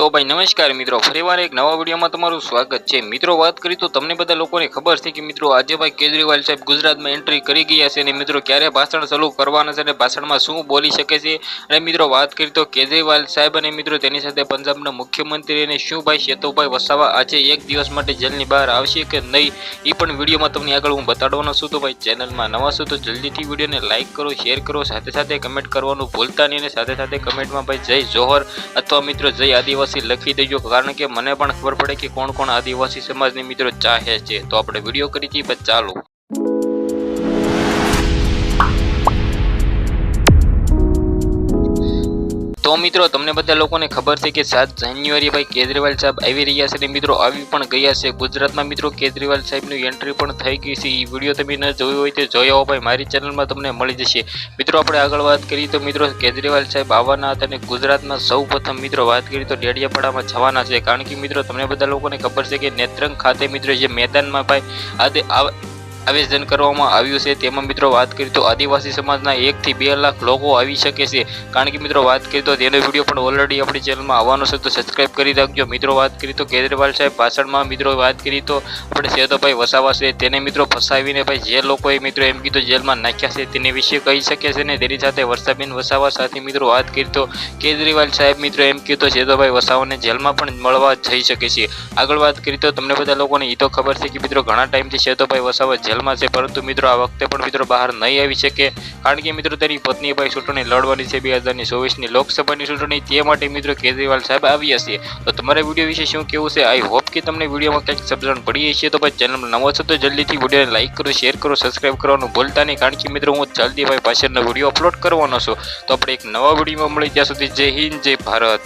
તો ભાઈ નમસ્કાર મિત્રો, ફરીવાર એક નવા વિડીયોમાં તમારું સ્વાગત છે. મિત્રો, વાત કરી તો તમને બધા લોકોને ખબર છે કે મિત્રો, આજે ભાઈ કેજરીવાલ સાહેબ ગુજરાતમાં એન્ટ્રી કરી ગયા છે અને મિત્રો, ક્યારે ભાષણ શરૂ કરવાના છે અને ભાષણમાં શું બોલી શકે છે? અને મિત્રો, વાત કરી તો કેજરીવાલ સાહેબ અને મિત્રો, તેની સાથે પંજાબના મુખ્યમંત્રી અને શું ભાઈ શેતુભાઈ વસાવા આજે એક દિવસ માટે જેલની બહાર આવશે કે નહીં એ પણ વિડીયોમાં તમને આગળ હું બતાડવાનો છું. તો ભાઈ, ચેનલમાં નવા છું તો જલ્દીથી વિડીયોને લાઇક કરો, શેર કરો, સાથે સાથે કમેન્ટ કરવાનું ભૂલતા નહીં અને સાથે સાથે કમેન્ટમાં ભાઈ, જય જોહર. અથવા મિત્રો, જય આદિવાસી. લખી દેજો, કારણ કે મને પણ ખબર પડે કે કોણ કોણ આદિવાસી સમાજની મિત્રો ચાહે છે. તો આપણે વીડિયો કરી છીએ ચાલો. તો મિત્રો, તમને બધા લોકોને ખબર છે કે સાત જાન્યુઆરી ભાઈ કેજરીવાલ સાહેબ આવી રહ્યા છે. ને મિત્રો આવી પણ ગયા છે. ગુજરાતમાં મિત્રો કેજરીવાલ સાહેબની એન્ટ્રી પણ થઈ ગઈ છે. એ વીડિયો તમે ન જોયો હોય તો જોયો આવો ભાઈ. મારી ચેનલમાં તમને મળી જશે. મિત્રો, આપણે આગળ વાત કરીએ તો મિત્રો, કેજરીવાલ સાહેબ આવવાના હતા અને ગુજરાતમાં સૌ મિત્રો વાત કરીએ તો ડેડિયાપાડામાં જવાના છે. કારણ કે મિત્રો, તમને બધા લોકોને ખબર છે કે નેત્રંગ ખાતે મિત્રો જે મેદાનમાં ભાઈ આજે આયોજન કરવામાં આવ્યું છે. તેમાં મિત્રો વાત કરીએ તો આદિવાસી સમાજના એકથી બે લાખ લોકો આવી શકે છે. કારણ કે મિત્રો વાત કરીએ તો તેનો વીડિયો પણ ઓલરેડી આપણી ચેનલમાં આવવાનો છે. તો સબસ્ક્રાઇબ કરી રાખજો. મિત્રો વાત કરીએ તો કેજરીવાલ સાહેબ ભાષણમાં મિત્રો વાત કરીએ તો આપણે સેતુભાઈ વસાવા છે. તેને મિત્રો ફસાવીને ભાઈ જે લોકોએ મિત્રો એમ કીધું જેલમાં નાખ્યા છે તેની વિશે કહી શકે છે ને? તેની સાથે વર્ષાબેન વસાવા સાથે મિત્રો વાત કરીએ તો કેજરીવાલ સાહેબ મિત્રો એમ કીધું સેતુભાઈ વસાવાને જેલમાં પણ મળવા જઈ શકે છે. આગળ વાત કરીએ તો તમને બધા લોકોને એ તો ખબર છે કે મિત્રો ઘણા ટાઈમથી સેતુભાઈ વસાવા જેલમાં છે. પરંતુ મિત્રો, આ વખતે પણ મિત્રો બહાર નહીં આવી શકે. કારણ કે મિત્રો, તેની પત્ની ભાઈ ચૂંટણી લડવાની છે બે હજારની ચોવીસની લોકસભાની ચૂંટણી. તે માટે મિત્રો કેજરીવાલ સાહેબ આવ્યા છે. તો તમારા વીડિયો વિશે શું કેવું છે? આઈ હોપ કે તમને વિડીયોમાં કંઈક સમજણ પડી હશે. તો ભાઈ, ચેનલમાં નવો છો તો જલ્દીથી વિડીયોને લાઇક કરો શેર કરો સબસ્ક્રાઇબ કરવાનું ભૂલતા નહીં. કારણ કે મિત્રો, હું જલ્દી ભાઈ પાછળનો વીડિયો અપલોડ કરવાનો છું. તો આપણે એક નવા વિડીયોમાં મળી ત્યાં સુધી જય હિન્દ, જય ભારત.